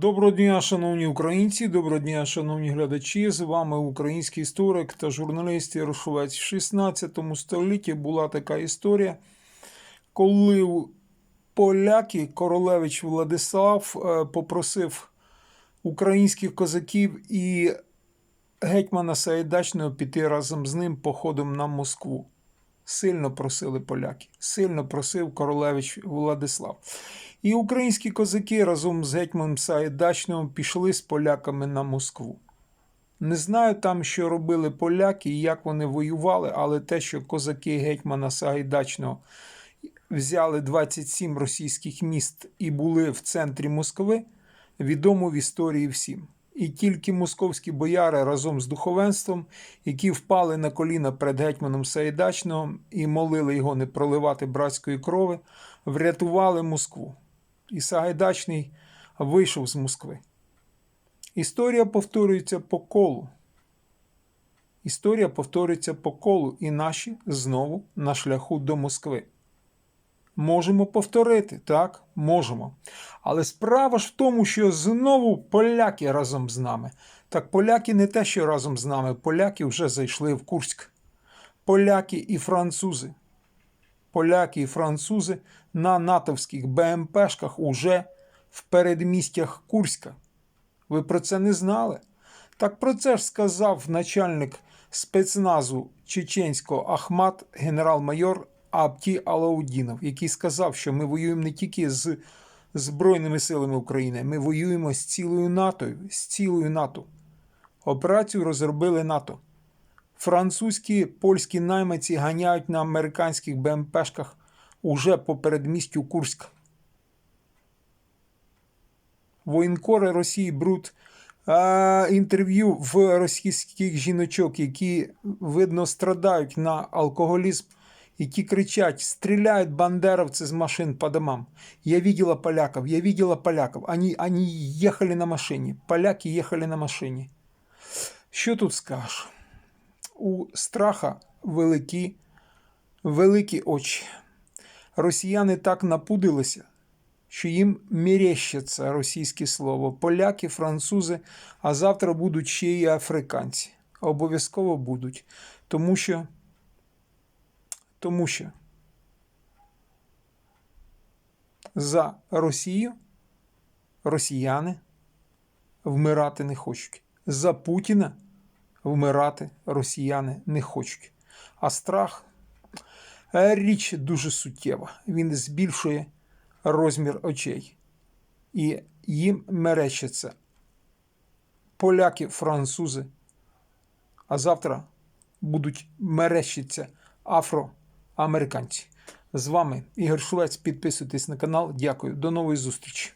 Доброго дня, шановні українці, доброго дня, шановні глядачі. З вами український історик та журналіст Ярошовець. В 16 столітті була така історія, коли поляки, королевич Владислав, е, попросив українських козаків і гетьмана Саїдачного піти разом з ним походом на Москву. Сильно просили поляки, сильно просив королевич Владислав. І українські козаки разом з гетьманом Саїдачним пішли з поляками на Москву. Не знаю там, що робили поляки і як вони воювали, але те, що козаки гетьмана Сагайдачного взяли 27 російських міст і були в центрі Москви, відомо в історії всім. І тільки московські бояри разом з духовенством, які впали на коліна перед гетьманом Саїдачного і молили його не проливати братської крови, врятували Москву. І Сагайдачний вийшов з Москви. Історія повторюється по колу. Історія повторюється по колу, і наші знову на шляху до Москви. Можемо повторити, так, можемо. Але справа ж в тому, що знову поляки разом з нами. Так поляки не те, що разом з нами, поляки вже зайшли в Курськ. Поляки і французи. Поляки і французи на натовських БМПшках уже в передмістях Курська. Ви про це не знали? Так про це ж сказав начальник спецназу чеченського Ахмат, генерал-майор Абті Алаудінов, який сказав, що ми воюємо не тільки з Збройними силами України, ми воюємо з цілою НАТО, з цілою НАТО. Операцію розробили НАТО. Французькі польські наймиці ганяють на американських БМПшках уже по передмістю Курська. Воєнкори Росії беруть е, інтерв'ю в російських жіночок, які, видно, страдають на алкоголізм, які кричать, стріляють бандеровці з машин по домам. Я видела поляков, я видела поляков. Они, они ехали на машині. Поляки їхали на машині. Що тут скажеш? У страха великі, великі очі. Росіяни так напудилися, що їм мерещиться російське слово. Поляки, французи, а завтра будуть ще й африканці. Обов'язково будуть. Тому що, тому що за Росію росіяни вмирати не хочуть. За Путіна вмирати росіяни не хочуть. А страх е, річ дуже суттєва. Він збільшує розмір очей. І їм мерещаться поляки, французи. А завтра будуть мерещиться афроамериканці. З вами Ігор Шулець. Підписуйтесь на канал. Дякую. До нової зустрічі.